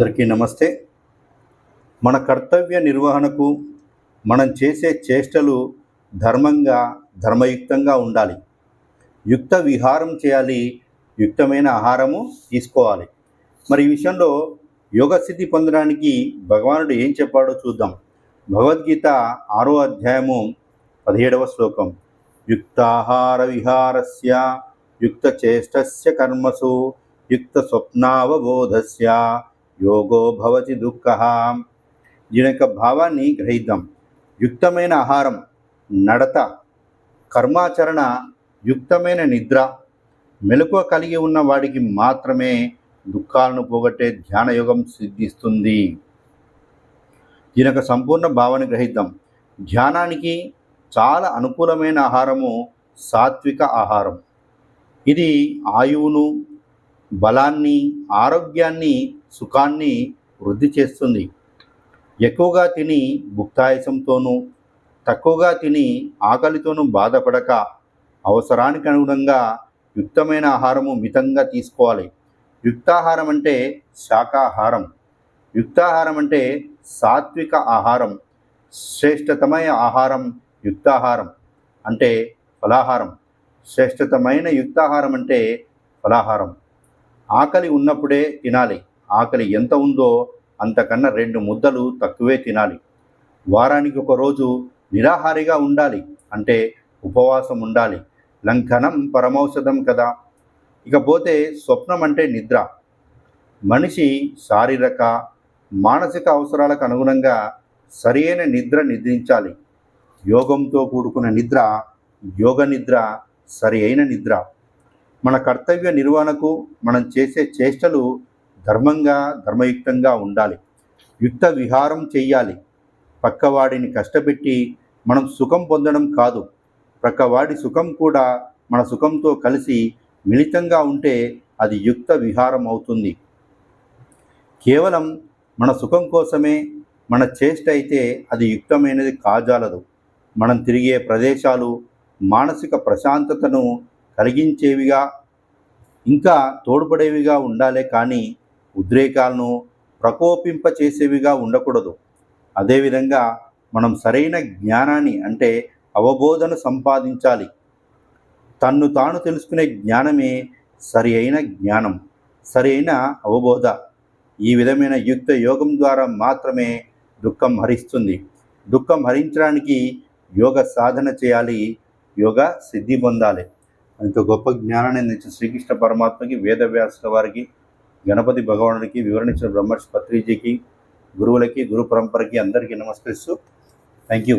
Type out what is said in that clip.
అందరికీ నమస్తే. మన కర్తవ్య నిర్వహణకు మనం చేసే చేష్టలు ధర్మంగా ధర్మయుక్తంగా ఉండాలి. యుక్త విహారం చేయాలి యుక్తమైన ఆహారము తీసుకోవాలి. మరి ఈ విషయంలో యోగస్థితి పొందడానికి భగవానుడు ఏం చెప్పాడో చూద్దాం. భగవద్గీత ఆరో అధ్యాయము పదిహేడవ శ్లోకం. యుక్తాహార విహారస్య యుక్త చేష్టస్య కర్మసు యుక్త స్వప్నావబోధస్య. యోగో భవతి దుఃఖ దీని యొక్క భావాన్ని గ్రహిద్దాం యుక్తమైన ఆహారం నడత కర్మాచరణ యుక్తమైన నిద్ర మెలకువ కలిగి ఉన్న వాడికి మాత్రమే దుఃఖాలను పోగొట్టే ధ్యానయోగం సిద్ధిస్తుంది. దీని యొక్క సంపూర్ణ భావాన్ని గ్రహిద్దాం. ధ్యానానికి చాలా అనుకూలమైన ఆహారము సాత్విక ఆహారం. ఇది ఆయువును బలాన్ని ఆరోగ్యాన్ని సుఖాన్ని వృద్ధి చేస్తుంది. ఎక్కువగా తిని భుక్తాయసంతోనూ తక్కువగా తిని ఆకలితోనూ బాధపడక అవసరానికి అనుగుణంగా యుక్తమైన ఆహారము మితంగా తీసుకోవాలి. యుక్తాహారం అంటే శాకాహారం యుక్తాహారం అంటే సాత్విక ఆహారం. శ్రేష్టతమైన ఆహారం యుక్తాహారం అంటే ఫలాహారం. శ్రేష్టతమైన యుక్తాహారం అంటే ఫలాహారం. ఆకలి ఉన్నప్పుడే తినాలి. ఆకలి ఎంత ఉందో అంతకన్నా రెండు ముద్దలు తక్కువే తినాలి. వారానికి ఒకరోజు నిరాహారిగా ఉండాలి అంటే ఉపవాసం ఉండాలి. లంఘనం పరమౌషధం కదా. ఇకపోతే స్వప్నం అంటే నిద్ర. మనిషి శారీరక మానసిక అవసరాలకు అనుగుణంగా సరియైన నిద్ర నిద్రించాలి యోగంతో కూడుకున్న నిద్ర యోగ నిద్ర సరి అయిన నిద్ర. మన కర్తవ్య నిర్వహణకు మనం చేసే చేష్టలు ధర్మంగా ధర్మయుక్తంగా ఉండాలి. యుక్త విహారం చెయ్యాలి. పక్కవాడిని కష్టపెట్టి మనం సుఖం పొందడం కాదు. ప్రక్కవాడి సుఖం కూడా మన సుఖంతో కలిసి మిళితంగా ఉంటే అది యుక్త విహారం అవుతుంది. కేవలం మన సుఖం కోసమే మన చేష్ట అయితే అది యుక్తమైనది కాజాలదు. మనం తిరిగే ప్రదేశాలు మానసిక ప్రశాంతతను కలిగించేవిగా ఇంకా తోడ్పడేవిగా ఉండాలే కానీ ఉద్రేకాలను ప్రకోపింపచేసేవిగా ఉండకూడదు. అదేవిధంగా మనం సరైన జ్ఞానాన్ని అంటే అవబోధన సంపాదించాలి. తన్ను తాను తెలుసుకునే జ్ఞానమే సరి అయిన జ్ఞానం సరి అయిన అవబోధ. ఈ విధమైన యుక్త యోగం ద్వారా మాత్రమే దుఃఖం హరిస్తుంది. దుఃఖం హరించడానికి యోగ సాధన చేయాలి యోగ సిద్ధి పొందాలి. అంత గొప్ప జ్ఞానాన్ని అందించిన శ్రీకృష్ణ పరమాత్మకి వేదవ్యాసుల వారికి గణపతి భగవానుడికి వివరణించిన బ్రహ్మర్షి పత్రిజీకి గురువులకి గురు పరంపరకి అందరికీ నమస్కరిస్తూ థ్యాంక్ యూ